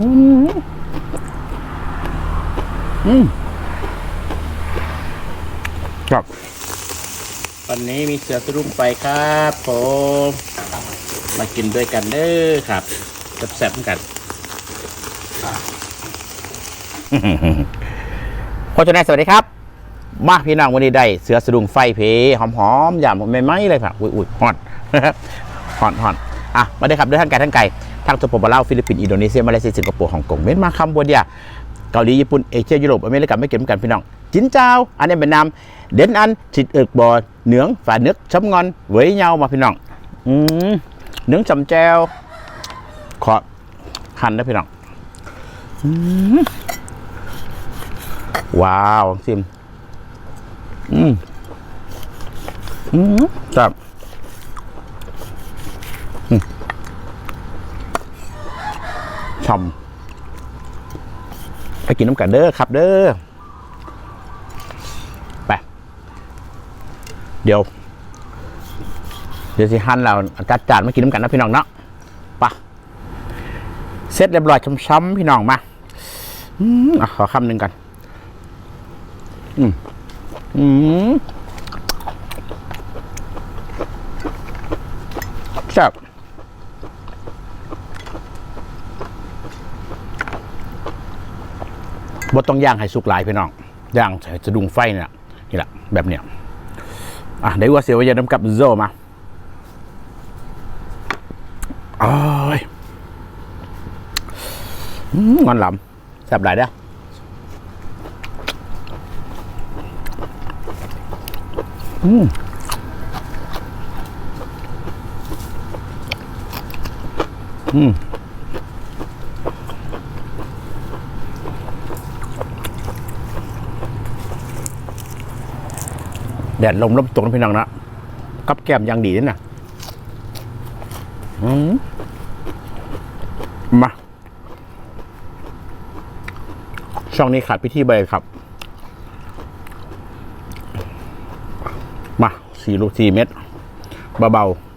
อืมอืมครับ วันนี้มีเสือสรุ่งไฟครับผมมากินด้วยกันเด้อครับแซ่บๆเหมือนกันโฆษณาสวัสดีครับ มาพี่น้องวันนี้ได้เสือสะดุ้งไฟเพหอมๆยำไม่ไหมเลยครับอุ้ยอุ้ยฮอนฮอนฮอนอะมาได้ครับด้วยทางไกลทางไกล ทางสปปลาวฟิลิปปินส์อินโดนีเซียมาเลเซียสิงคโปร์ฮ่องกงเมียนมาคัมโบเดียเกาหลีญี่ปุ่นเอเชียยุโรปอเมริกาไม่เก็บกันพี่น้องจินเจ้าอันนี้เป็นนามเด่นอันฉิดเอิกบอเนื้องฝ่านึกช้ำงอนเวยเงามาพี่น้องอืมเนื้องจำแจวขอหั่นนะพี่น้องอว้าวซิมอืมอืมครับอืม ช่ำไปกินน้ำกันเด้อครับเด้อไปเดี๋ยว เดี๋ยวสิหั่นเราจัดจานมากินน้ำกันนะพี่น้องเนาะไปะเสร็จเรียบร้อยช้ำๆพี่น้องมาอืมอขอคำหนึ่งกันอืมอืมแซ่บ บดต้องย่างให้สุกหลายพี่น้องย่างใส่สะดุ้งไฟเนี่ยนี่แหละแบบเนี้ยอะเดี๋ยวว่าเสียวาจะน้ำกับโซมาโอ้ยอืมงอนหลำแซ่บหลายเด้ออืม ดลมลมตกนะพี่น้องนะกับแก้มยังดีนี่นะมาช่องนี้ขาดพิธีใบครับ มาสี่ลูกสี่เม็ดเบาๆ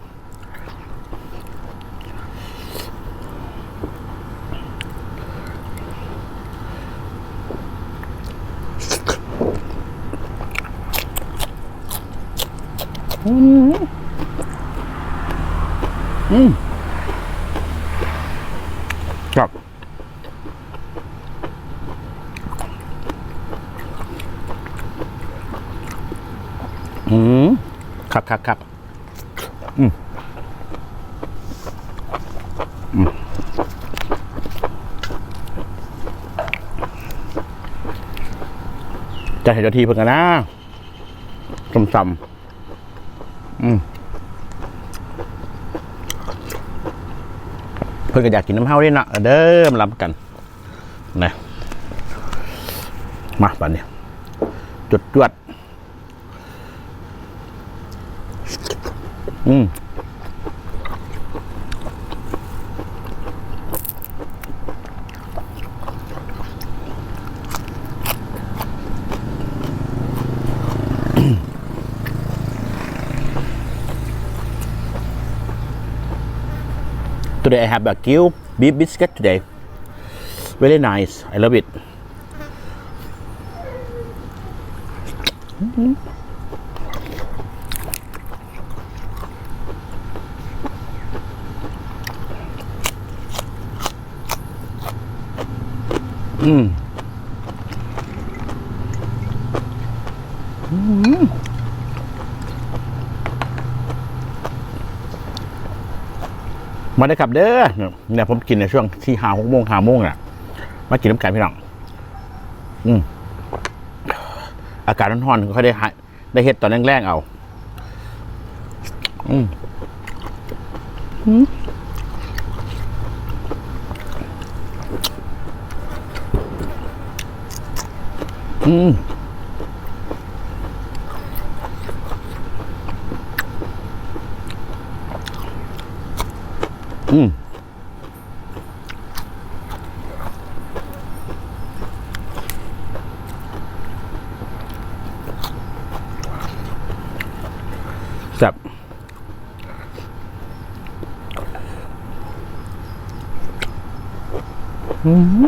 ครับอืมครับครับครับอืมอืมจะเห็นเจ้าทีเพิ่งกันนะสมซ้ำอืม เพื่อนก็อยากกินน้ำเฮาด้วยนะเด้อมารับกันนะมาบัดนี้จุดจวดอืม Today I have a gill beef biscuit today. Very nice. I love it. Mm. Mm. มาได้ครับเด้อเนี่ยผมกินในช่วงที่หาหกโมงหาโมงน่ะมากินน้ำแกันพี่น้องอืมอากาศร้อนๆก็ค่อยได้ได้เฮ็ดตอนแรกๆเอา อืมอืม ซ่บอืม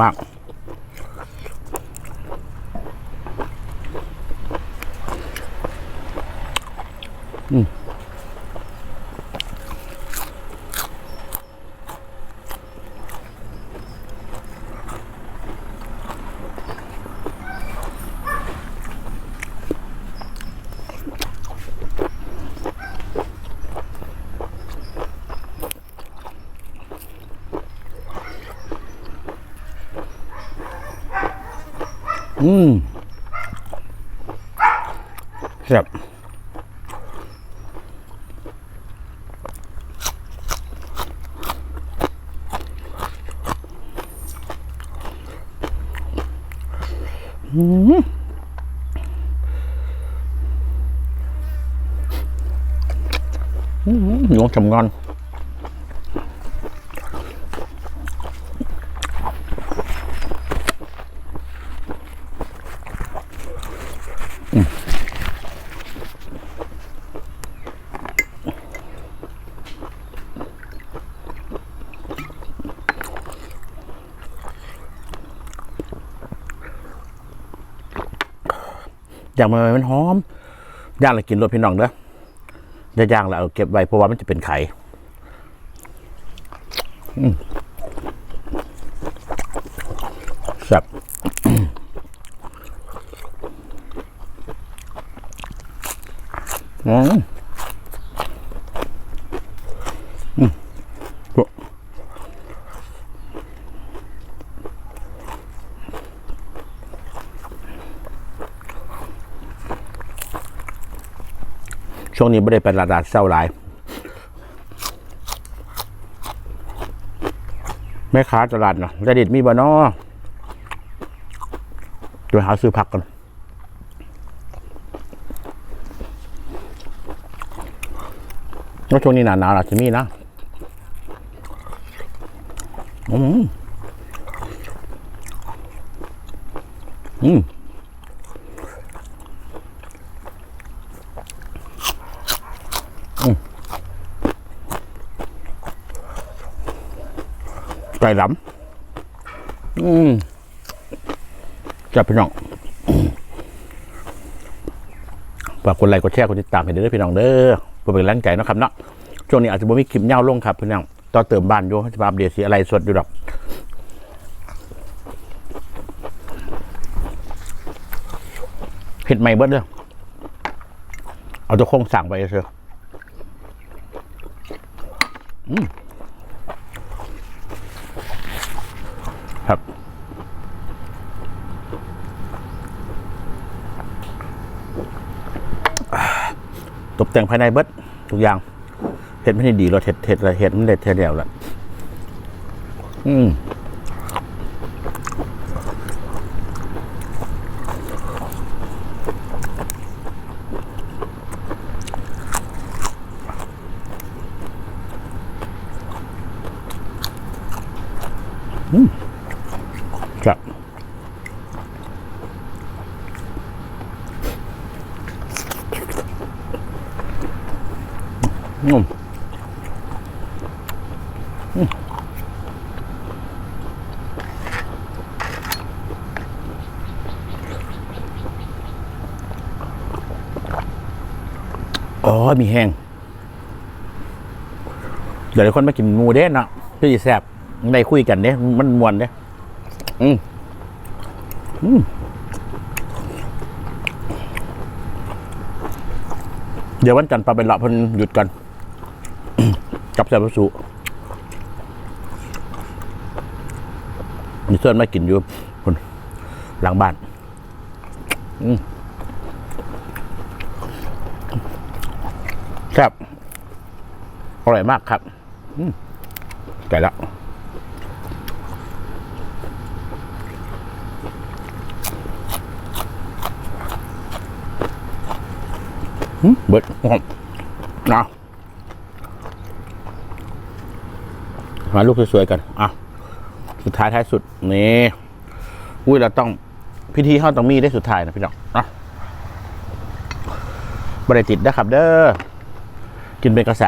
มากอืม แซ่บอืมอืมหนูจำงอน ย่างมันมันหอมย่างแล้วกินรสพี่น้องเด้ออย่าย่างแล้วเอาเก็บไว้เพราะว่ามันจะเป็นไข่แซ่บอืม ช่วงนี้ไม่ได้เป็นระดับเศร้าหลายแม่ค้าตลาดเนาะระดิตมีบ่นอเดี๋ยวหาซื้อผักกันแล้วช่วงนี้หนาหนาวอาจจะมีนะอืมอืม ไก่ดำอืมจับพี่น้องฝากกดไลค์กดแชร์กดติดตามให้เด้อพี่น้องเด้อเพื่อเป็นแรงใจนะครับเนาะช่วงนี้อาจจะบ่มีคลิปเน่าลงครับพี่น้องต่อเติมบ้านอยู่จะมาอัปเดตสีอะไรสดอยู่ดอกเห็ดใหม่เบิดเด้อเอาตัวโครงสั่งไปเถอะอืม ครับ ตกแต่งภายในเบิดทุกอย่างเห็ดไม่ได้ดีเราเห็ดเห็ดอะไรเห็ดมันเด็ดเห็ดเดียวแหละอืม อ๋อ มีแห้ง เดี๋ยวคนมากินหมูเด้เนาะพี่แซบได้คุยกันเด้มันมวนเด้อืมอืมเดี๋ยววันจันทร์ปลาเป็นละพิ่นหยุดกัน กับแซบสุ มีเส้นมากินอยู่คนหลังบ้านครับอร่อยมากครับอืมไก่ละอืมเบิดหอมนะมาลูกสวยๆกัน อะ สุดท้ายท้ายสุดนี่อุ้ยเราต้องพิธีเข้าต้องมีได้สุดท้ายนะพี่น้องนะบริติดนะครับ เด้อกินเป็นกระใส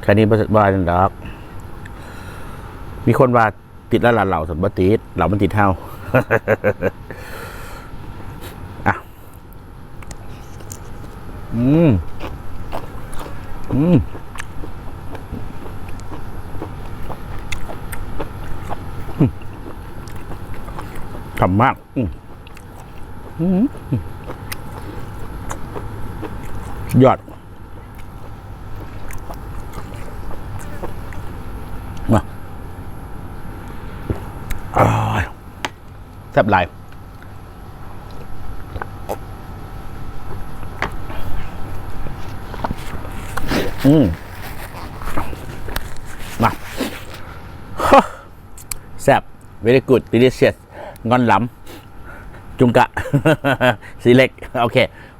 แต่นี้บ้านดอกมีคนว่าติดแล้วล่ะเหล่าสันบติดเหล่ามันติดเท่าอะอืมอืม ฉ่ำมากอืมอืมยอดมาอ้ายแซ่บหลายอืมมาแซ่บ very good delicious งอนหลำจุงกะ สีเล็ก โอเค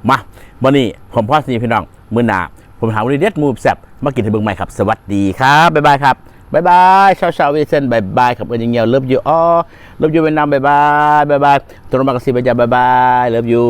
มาวันนี้ผมพ่อสีพี่น้อง มือหนาผมหาวันนี้เด็ดมูฟแซบมากินให้เบิ่งใหม่ครับ สวัสดีครับ บ๊ายบายครับ บ๊ายบายชาวชาวเวเซนบ๊ายบายครับเอ็นยังเงียวเลิฟยูอ๋อเลิฟยูเวียดนามบ๊ายบายบ๊ายบายตัวน้องมากระซิบบ๊ายบายบ๊ายบายเลิฟยู